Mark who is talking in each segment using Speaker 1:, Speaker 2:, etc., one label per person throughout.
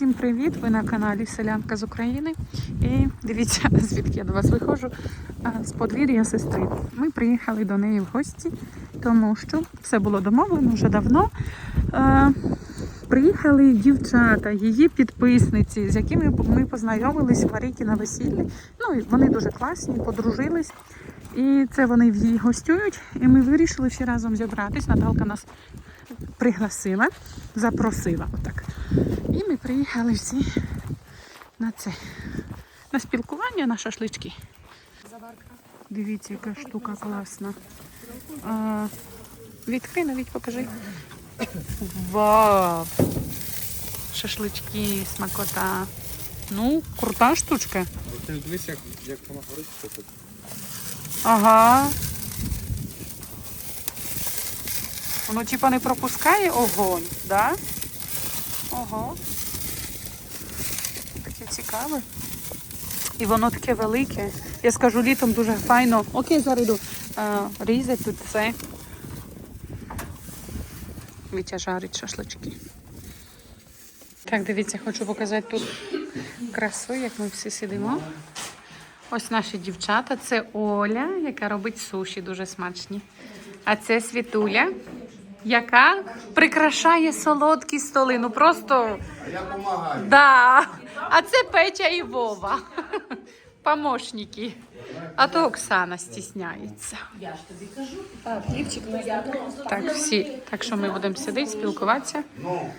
Speaker 1: Всім привіт! Ви на каналі Селянка з України. І дивіться, звідки я до вас виходжу з подвір'я сестри. Ми приїхали до неї в гості, тому що все було домовлено вже давно. Приїхали дівчата, її підписниці, з якими ми познайомились в Марійки на весіллі. Ну і вони дуже класні, подружились. І це вони в її гостюють. І ми вирішили всі разом зібратись. Наталка нас пригласила, запросила. Отак. І ми приїхали всі на це. На спілкування, на шашлички. Дивіться, яка штука класна. А, відкрий навіть покажи. Вау! Шашлички, смакота. Ну, крута штучка.
Speaker 2: Ти дивись, як, як вона горить.
Speaker 1: Ага. Воно типа не пропускає огонь, да? Ого. Таке цікаве. І воно таке велике. Я скажу, літом дуже файно. Окей, зараз йду. А, різать тут все. Вітя жарить шашлички. Так, дивіться, хочу показати тут красу, як ми всі сидимо. Ось наші дівчата. Це Оля, яка робить суші дуже смачні. А це Світуля, яка прикрашає солодкі столи. Ну просто.
Speaker 2: Я допомагаю.
Speaker 1: Да. А це Петя і Вова. Помощники. А то Оксана стісняється.
Speaker 3: Я ж тобі кажу.
Speaker 1: Так, хлібчик Так, всі. Так що ми будемо сидіти, спілкуватися.
Speaker 2: Ну,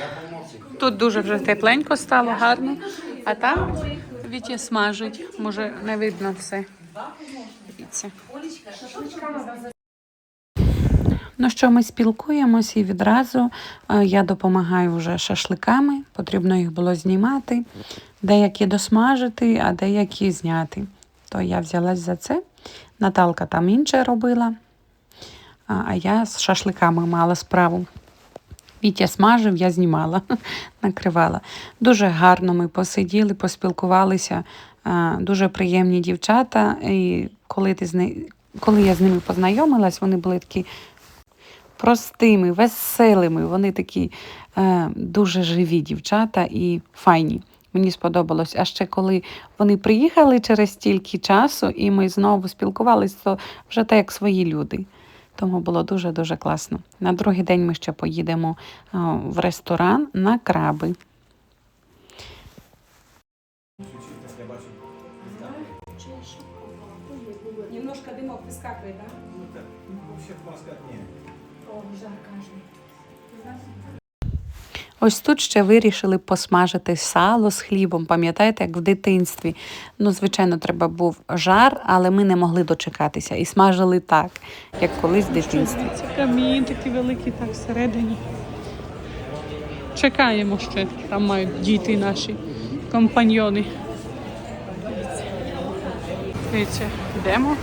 Speaker 2: я помощник.
Speaker 1: Тут дуже вже тепленько стало, гарно. А там Вітя смажить. Може, не видно все. Дивіться. Ну що, ми спілкуємось і відразу е, я допомагаю вже шашликами. Потрібно їх було знімати, деякі досмажити, а деякі зняти. То я взялась за це. Наталка там інше робила, а я з шашликами мала справу. Вітя смажив, я знімала, накривала. Дуже гарно ми посиділи, поспілкувалися. Дуже приємні дівчата. І коли, ти з ни... коли я з ними познайомилась, вони були такі простими, веселими. Вони такі е, дуже живі дівчата і файні. Мені сподобалось. А ще коли вони приїхали через стільки часу, і ми знову спілкувалися, то вже так як свої люди. Тому було дуже-дуже класно. На другий день ми ще поїдемо е, в ресторан на краби.
Speaker 3: Немножко дымок выскакивает, да?
Speaker 2: Вообще маска ні.
Speaker 3: О, жарко аж.
Speaker 1: Ось тут ще вирішили посмажити сало з хлібом. Пам'ятаєте, як в дитинстві? Ну, звичайно, треба був жар, але ми не могли дочекатися і смажили так, як колись в дитинстві. Це камін такий великий так всередині. Чекаємо ще, там мають діти наші компаньйони. Дивіться, йдемо.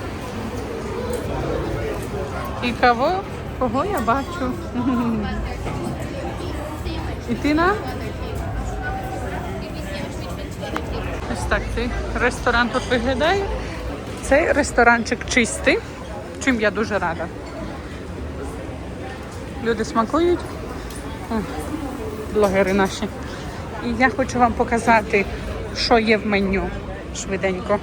Speaker 1: І кого? Кого я бачу? І ти на? Ось так цей ресторан тут виглядає. Цей ресторанчик чистий, чим я дуже рада. Люди смакують. Блогери наші. І я хочу вам показати, що є в меню швиденько.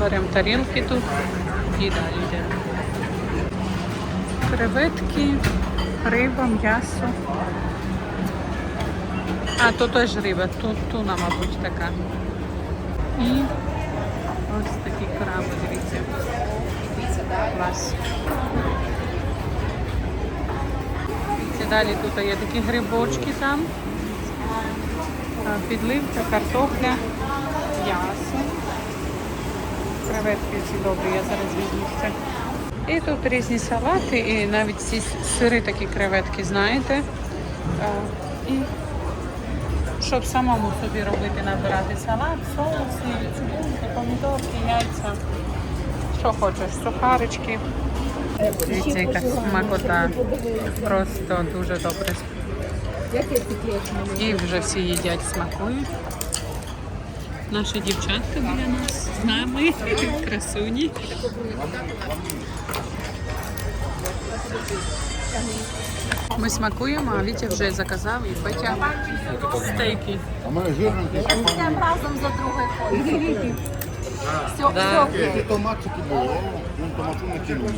Speaker 1: Беремо тарілки тут і далі йдемо. Креветки, риба, м'ясо. А, то теж риба, ту, туна, мабуть, така. І ось такі краби, дивіться. Клас. Дивіться, далі тут є такі грибочки там. Підливка, картопля, м'ясо. Креветки ці добрі, я зараз візьму ще. І тут різні салати, і навіть ці сири такі креветки, знаєте. І щоб самому собі робити, набирати салат, соуси, цибульки, помідорки, яйця. Що хочеш, сухарички. Дивіться, яка смакота. Просто дуже добре. І вже всі їдять, смакують. Наші дівчатка біля нас з нами, красуні. Ми смакуємо, а Вітя вже заказав і Петя стейки.
Speaker 4: Йдемо разом за другою ходимо. Все,
Speaker 1: Да.
Speaker 4: все.
Speaker 2: Які томатчики були, він томату не кинув.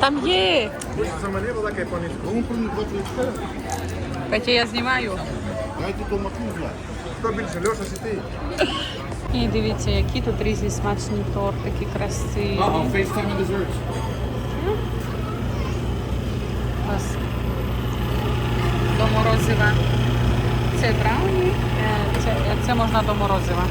Speaker 1: Там є.
Speaker 2: 24?
Speaker 1: Петя, я знімаю.
Speaker 2: Дайте томату, блядь. Хто більше, Льоша чи ти?
Speaker 1: І дивіться, які тут різні смачні тортики, красиві. Ось. До морозива. Це брауні, е, це, це можна до морозива.